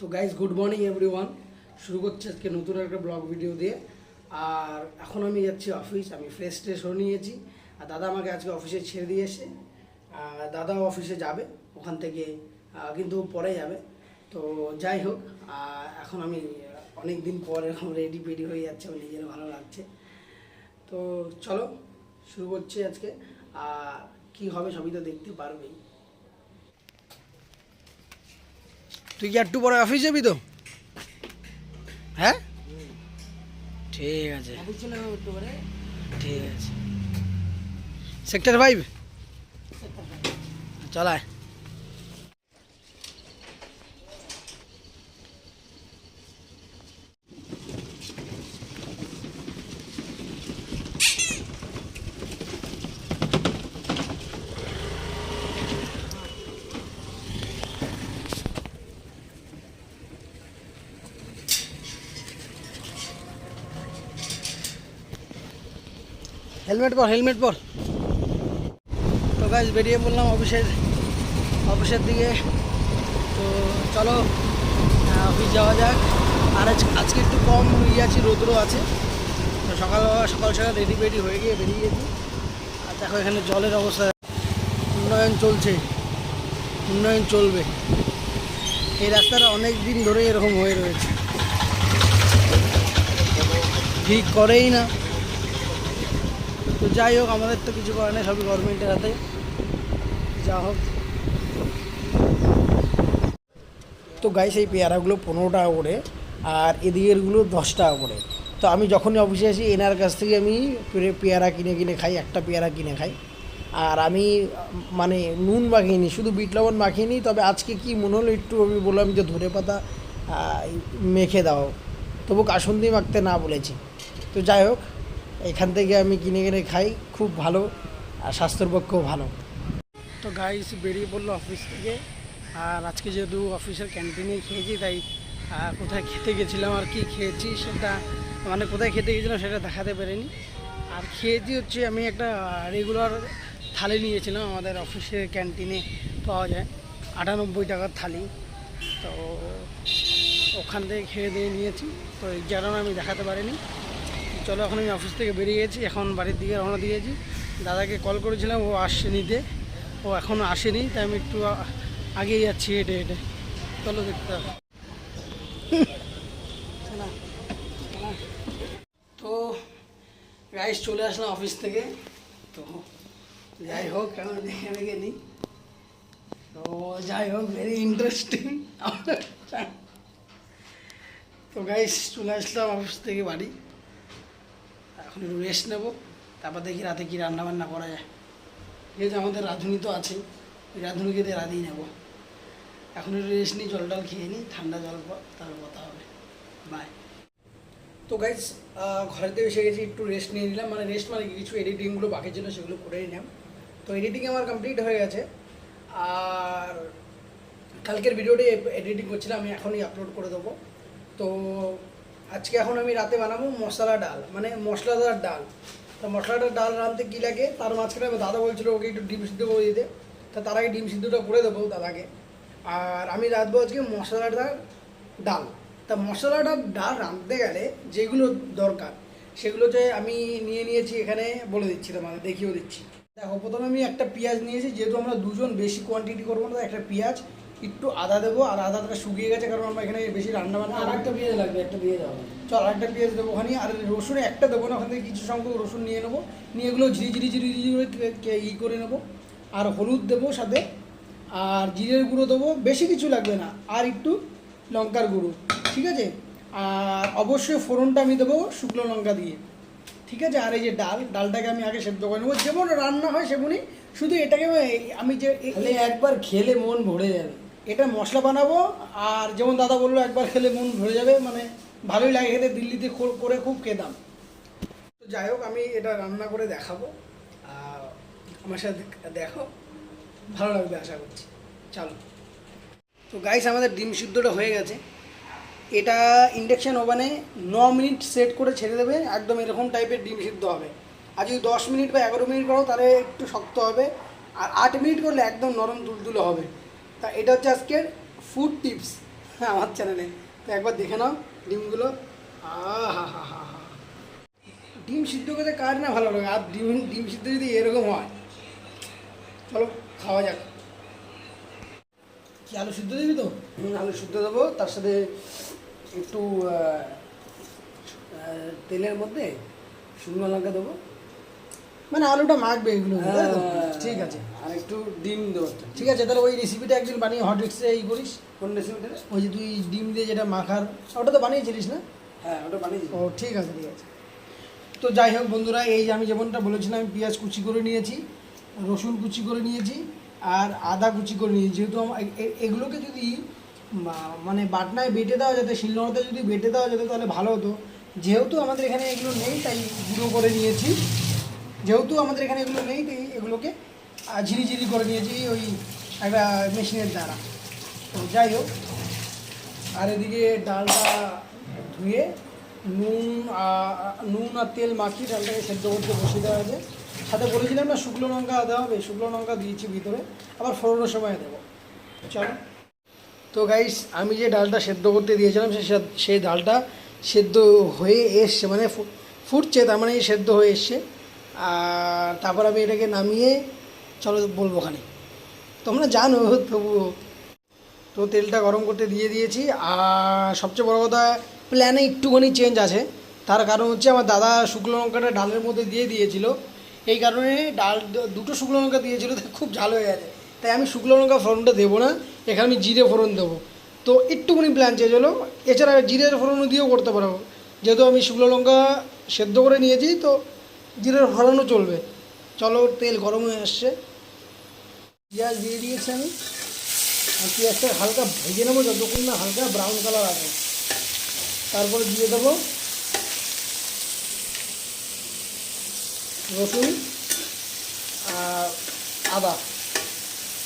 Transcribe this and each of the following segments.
তো guys good morning everyone শুরু করছি আজকে নতুন একটা ব্লগ ভিডিও দিয়ে। আর এখন আমি যাচ্ছি অফিস আমি ফ্রেশ ট্রেশ হয়ে নিয়েছি। আর দাদা আমাকে আজকে অফিসে ছেড়ে দিয়ে এসে দাদাও অফিসে যাবে, ওখান থেকে কিন্তু পরে যাবে। তো যাই হোক এখন আমি অনেক দিন পর এরকম রেডি পেডি হয়ে যাচ্ছে, আমার নিজের ভালো লাগছে। তো চলো, শুরু করছি আজকে। আর কী হবে সবই তো দেখতে পারবেই। তুই কি একটু পরে অফিস যাবি তো? হ্যাঁ? ঠিক আছে। ঠিক আছে। সেক্টর ফাইভ চলায় হেলমেট পর হেলমেট পর। তো গাছ বেরিয়ে পড়লাম অফিসের অফিসের দিকে। তো চলো অফিস যাওয়া যাক। আর আজ- আজকে একটু কম ইয়ে আছে, রোদ্রও আছে। তো সকাল সকাল সকাল রেডি ফেডি হয়ে গিয়ে বেরিয়ে গেছি। আর দেখো এখানে জলের অবস্থা। উন্নয়ন চলছে। উন্নয়ন চলবে। এই রাস্তাটা অনেক দিন ধরে এরকম হয়ে রয়েছে। ঠিক করেই না। তো যাই হোক, আমাদের তো কিছু করে না সবই গভর্নমেন্টের হাতে যা হোক। তো গাইস এই পেয়ারাগুলো পনেরো টাকা করে, আর এদিকেরগুলো দশ টাকা করে। তো আমি যখনই অফিসে আসি, এনার কাছ থেকে আমি পেয়ারা কিনে কিনে খাই, একটা পেয়ারা কিনে খাই। আর আমি মানে নুন মাখিয়ে নিই, শুধু বিট লবণ মাখিয়ে নিই, তবে আজকে কি মনে হলো একটু আমি বললাম যে ধরে পাতা মেখে দাও। তবু কাসুন্দি মাখতে না বলেছি। তো যাই হোক এখান থেকে আমি কিনে কিনে খাই, খুব ভালো আর স্বাস্থ্যের পক্ষেও ভালো। তো গাইস বেরিয়ে পড়ল অফিস থেকে। আর আজকে যেহেতু অফিসের ক্যান্টিনে খেয়েছি, তাই কোথায় খেতে গেছিলাম আর কি খেয়েছি সেটা মানে কোথায় খেতে গেছিলাম সেটা দেখাতে পারিনি। আর খেয়েছি হচ্ছে আমি একটা রেগুলার থালি নিয়েছিলাম, আমাদের অফিসের ক্যান্টিনে পাওয়া যায়, আটানব্বই টাকার থালি। তো ওখান থেকে খেয়ে দিয়ে নিয়েছি। তো এই আমি দেখাতে পারিনি। চলো, এখন আমি অফিস থেকে বেরিয়ে গেছি, এখন বাড়ির দিকে রওনা দিয়েছি দাদাকে কল করেছিলাম, ও আসছে নিতে ও এখনও আসেনি, তাই আমি একটু আগেই যাচ্ছি হেঁটে হেঁটে। চলো, দেখতে হবে। তো গাইস চলে আসলাম অফিস থেকে। তো, যাই হোক কেন দেখে দেখে নিই। তো, যাই হোক ভেরি ইন্টারেস্টিং তো গাইস চলে আসলাম অফিস থেকে বাড়ি। এখন একটু রেস্ট নেব, তারপর দেখি রাতে কী রান্না বান্না করা যায়। ঠিক আছে আমাদের রাঁধুনি তো আছে, ওই রাঁধুনিকে দিয়ে রাঁধিয়ে নেব। এখন একটু রেস্ট নিই, জল টল খেয়ে নিই, ঠান্ডা জল পর তারপর কথা হবে। বাই তো গাইজ ঘরেতে এসে গেছি, একটু রেস্ট নিয়ে নিলাম। মানে রেস্ট মানে কিছু এডিটিংগুলো বাকি ছিল, সেগুলো করে নিলাম। তো এডিটিং আমার কমপ্লিট হয়ে গেছে। আর কালকের ভিডিওটি এডিটিং করছিলাম, আমি এখনই আপলোড করে দেবো। তো আজকে এখন আমি রাতে বানাবো মশলা ডাল মানে মশলাদার ডাল। তো মশলাদার ডাল রাঁধতে কী লাগে? তার মাঝখানে দাদা বলছিল, ওকে একটু ডিম সিদ্ধ করে দিতে। তা তার আগে ডিম সিদ্ধটা করে দেবো দাদাকে। আর আমি রাঁধবো আজকে মশলাদার ডাল। তা মশলাদার ডাল রাঁধতে গেলে যেগুলো দরকার, সেগুলো যে আমি নিয়ে নিয়েছি এখানে বলে দিচ্ছি তোমাদের দেখিয়েও দিচ্ছি। দেখো, প্রথমে আমি একটা পেঁয়াজ নিয়েছি, যেহেতু আমরা দুজন বেশি কোয়ান্টিটি করব না একটা পেঁয়াজ একটু আদা দেবো আর আদাটা শুকিয়ে গেছে কারণ আমরা এখানে বেশি রান্না বান্না আর একটা পেঁয়াজ লাগবে একটা দিয়ে দাও। চল আরেকটা পেঁয়াজ দেবো ওখানে আর রসুন একটা দেবো না ওখান থেকে কিছু সংখ্যক রসুন নিয়ে নেব। নিয়ে এগুলো ঝিরি ঝিরি ঝিরি ঝিরি করে ই করে নেব। আর হলুদ দেবো সাথে আর জিরের গুঁড়ো দেবো বেশি কিছু লাগবে না আর একটু লঙ্কার গুঁড়ো ঠিক আছে? আর অবশ্যই ফোড়নটা আমি দেবো শুকনো লঙ্কা দিয়ে ঠিক আছে? আর এই যে ডাল ডালটাকে আমি আগে সেদ্ধ করে নেব। যেমন রান্না হয় সেমনই শুধু এটাকে আমি যে একবার খেলে মন ভরে যাবে। এটা মশলা বানাবো, আর যেমন দাদা বলল, একবার খেলে মন ভরে যাবে মানে ভালোই লাগে খেতে, দিল্লিতে করে খুব খেতাম। তো যাই হোক, আমি এটা রান্না করে দেখাবো আমার সাথে দেখো, ভালো লাগবে আশা করছি। চলো। তো গাইস আমাদের ডিম সিদ্ধটা হয়ে গেছে। এটা ইন্ডাকশান ওভেনে ন মিনিট সেট করে ছেড়ে দেবে, একদম এরকম টাইপের ডিম সিদ্ধ হবে। আর যদি দশ মিনিট বা এগারো মিনিট করো, তাহলে একটু শক্ত হবে, আর আট মিনিট করলে একদম নরম তুলতুলে হবে। তা এটা হচ্ছে আজকের ফুড টিপস হ্যাঁ আমার চ্যানেলে তো একবার দেখে নাও ডিমগুলো। ডিম সিদ্ধ করতে কার না ভালো লাগে? আর ডিম ডিম সিদ্ধ যদি এরকম হয়, চলো খাওয়া যাক। কি, আলু সিদ্ধ দিবি তো? আলু সিদ্ধ দেবো। তার সাথে একটু তেলের মধ্যে শুকনো লঙ্কা দেবো। মানে আলুটা মাখবে এগুলো। তো? ঠিক আছে। আর একটু ডিম দেবো ঠিক আছে তাহলে ওই রেসিপিটা একদিন বানিয়ে হট এক্সে এই করিস। কোন রেসিপিটা ওই যে তুই ডিম দিয়ে যেটা মাখার ওটা তো বানিয়েছিলিস না? হ্যাঁ ওটা বানিয়েছি ও ঠিক আছে ঠিক আছে। তো যাই হোক বন্ধুরা এই যে আমি যেমনটা বলেছিলাম আমি পেঁয়াজ কুচি করে নিয়েছি রসুন কুচি করে নিয়েছি আর আদা কুচি করে নিয়েছি। যেহেতু এগুলোকে যদি মানে বাটনায় বেটে দেওয়া যেত শিলনোড়াতে যদি বেটে দেওয়া যেত তাহলে ভালো হতো। যেহেতু আমাদের এখানে এগুলো নেই তাই গুঁড়ো করে নিয়েছি। যেহেতু আমাদের এখানে এগুলো নেই তাই এগুলোকে ঝিরিঝিরি করে নিয়েছি ওই একটা মেশিনের দ্বারা। তো যাই হোক, আর এদিকে ডালটা ধুয়ে নুন নুন আর তেল মাখিয়ে ডালটাকে সেদ্ধ করতে বসিয়ে দেওয়া হয়েছে। সাথে বলেছিলাম না শুকনো লঙ্কা দেওয়া হবে, শুকনো লঙ্কা দিয়েছি ভিতরে, আবার ফোড়নের সময় দেবো। চলো। তো গাইস আমি যে ডালটা সেদ্ধ করতে দিয়েছিলাম, সে সেই ডালটা সেদ্ধ হয়ে এসছে মানে ফুটছে, তার মানে সেদ্ধ হয়ে এসছে। আর তারপর আমি এটাকে নামিয়ে, চলো বলব ওখানে। তোমরা জানো, তবুও তো তেলটা গরম করতে দিয়ে দিয়েছি। আর সবচেয়ে বড় কথা প্ল্যানে একটুখানি চেঞ্জ আছে। তার কারণ হচ্ছে আমার দাদা শুকনো লঙ্কাটা ডালের মধ্যে দিয়ে দিয়েছিল। এই কারণে ডাল, দুটো শুকনো লঙ্কা দিয়েছিল, তাই খুব ঝাল হয়ে গেছে। তাই আমি শুকনো লঙ্কা ফোড়নটা দেবো না, এখানে আমি জিরে ফোড়ন দেবো। তো একটুখানি প্ল্যান চেঞ্জ হলো। এছাড়া জিরের ফোড়নও দিয়েও করতে পারব যেহেতু আমি শুকনো লঙ্কা সেদ্ধ করে নিয়েছি, তো জিরের ফোড়নও চলবে। চলো, তেল গরম হয়ে আসছে। পেঁয়াজ দিয়ে দিয়েছি আমি। আর পেঁয়াজটা হালকা ভেজে নেব যতক্ষণ না হালকা ব্রাউন কালার আসে। তারপরে দিয়ে দেবো রসুন আর আদা।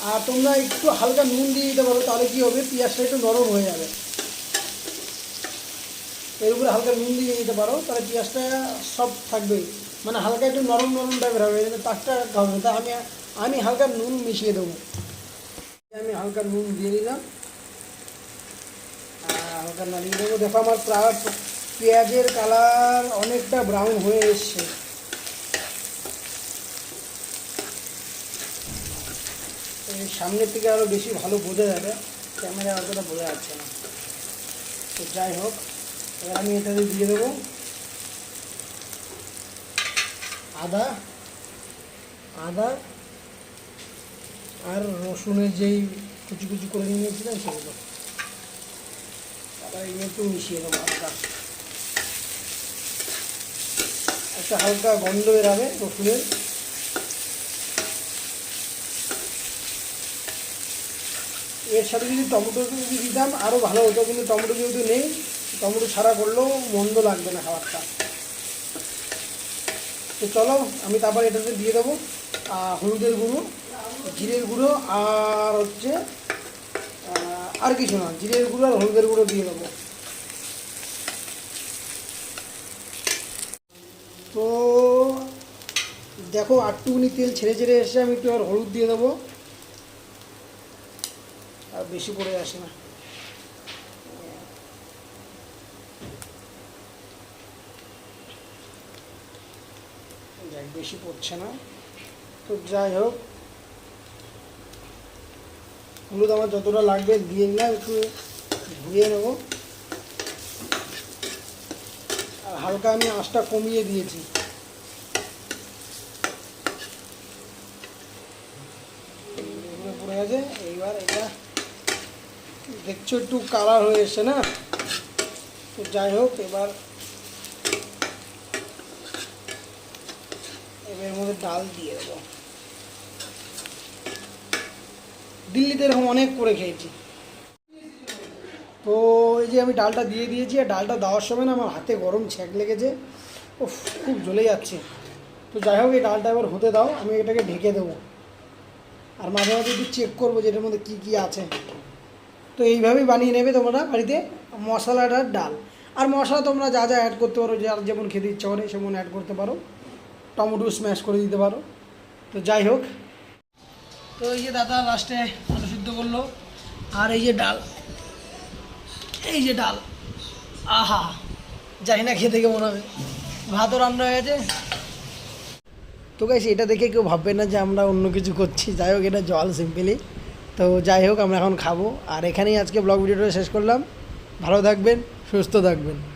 আর তোমরা একটু হালকা নুন দিয়ে দিতে পারো, তাহলে কী হবে? পেঁয়াজটা একটু নরম হয়ে যাবে। এর উপরে হালকা নুন দিয়ে দিতে পারো, তাহলে পেঁয়াজটা সব থাকবে মানে হালকা একটু নরম নরম টাইপের হবে এখানে রাখতে হবে তা আমি আমি হালকা নুন মিশিয়ে দেবো। আমি হালকা নুন দিয়ে দিলাম। হালকা নাড়িয়ে দেবো। দেখো আমার প্রায় পেঁয়াজের কালার অনেকটা ব্রাউন হয়ে এসছে। সামনের থেকে আরও বেশি ভালো বোঝা যাবে। ক্যামেরা অতটা বোঝা যাচ্ছে না। তো যাই হোক, এবার আমি এটাতে দিয়ে দেবো। আদা আদা আর রসুনের যেই কুচি কুচি করে নিয়েছিলাম সেগুলো। আবার এগুলো মিশিয়ে দেবো হালকা। একটা হালকা গন্ধ বেরাবে রসুনের। এর সাথে যদি টমেটো যদি দিতাম আরও ভালো হতো, কিন্তু টমেটো যেহেতু নেই, টমেটো ছাড়া করলেও মন্দ লাগবে না খাবারটা। তো চলো, আমি তারপর এটাতে দিয়ে দেবো হলুদের গুঁড়ো, জিরের গুঁড়ো, আর হচ্ছে আর কিছু না, জিরের গুঁড়ো আর হলুদের গুঁড়ো দিয়ে দেবো। তো দেখো, আটটুকুনি তেল ছেড়ে ছেড়ে এসে আমি একটু আর হলুদ দিয়ে দেবো। আর বেশি পড়ে আসে না। যাই, বেশি পড়ছে না। তো যাই হোক, হলুদ আমার যতটা লাগবে দিয়ে নিলাম একটু ধুয়ে নেব। আর হালকা আমি আঁচটা কমিয়ে দিয়েছি। পড়ে গেছে, এইবার এটা দেখছ একটু কালার হয়ে এসছে না? তো যাই হোক, এবার এবার এর মধ্যে ডাল দিয়ে দেবো। দিল্লিতে এরকম অনেক করে খেয়েছি। তো এই যে আমি ডালটা দিয়ে দিয়েছি, আর ডালটা দেওয়ার সময় না আমার হাতে গরম ছ্যাঁক লেগেছে। ও খুব জ্বলে যাচ্ছে। তো যাই হোক, এই ডালটা এবার হতে দাও, আমি এটাকে ঢেকে দেবো। আর মাঝে মাঝে একটু চেক করব যে এটার মধ্যে কী কী আছে। তো এইভাবেই বানিয়ে নেবে তোমরা বাড়িতে মশলাটার ডাল। আর মশলা তোমরা যা যা অ্যাড করতে পারো, যার যেমন খেতে ইচ্ছা করে সেমন অ্যাড করতে পারো। টমেটো স্ম্যাশ করে দিতে পারো। তো যাই হোক। তো এই যে দাদা লাস্টে আলু সিদ্ধ করল। আর এই যে ডাল। এই যে ডাল। আহা! যাই না খেতে কেমন হবে। ভাতও রান্না হয়ে গেছে। তো গাইস এটা দেখে কেউ ভাববে না যে আমরা অন্য কিছু করছি। যাই হোক, এটা জল সিম্পলি তো যাই হোক, আমরা এখন খাব। আর এখানেই আজকে ব্লগ ভিডিওটা শেষ করলাম। ভালো থাকবেন, সুস্থ থাকবেন।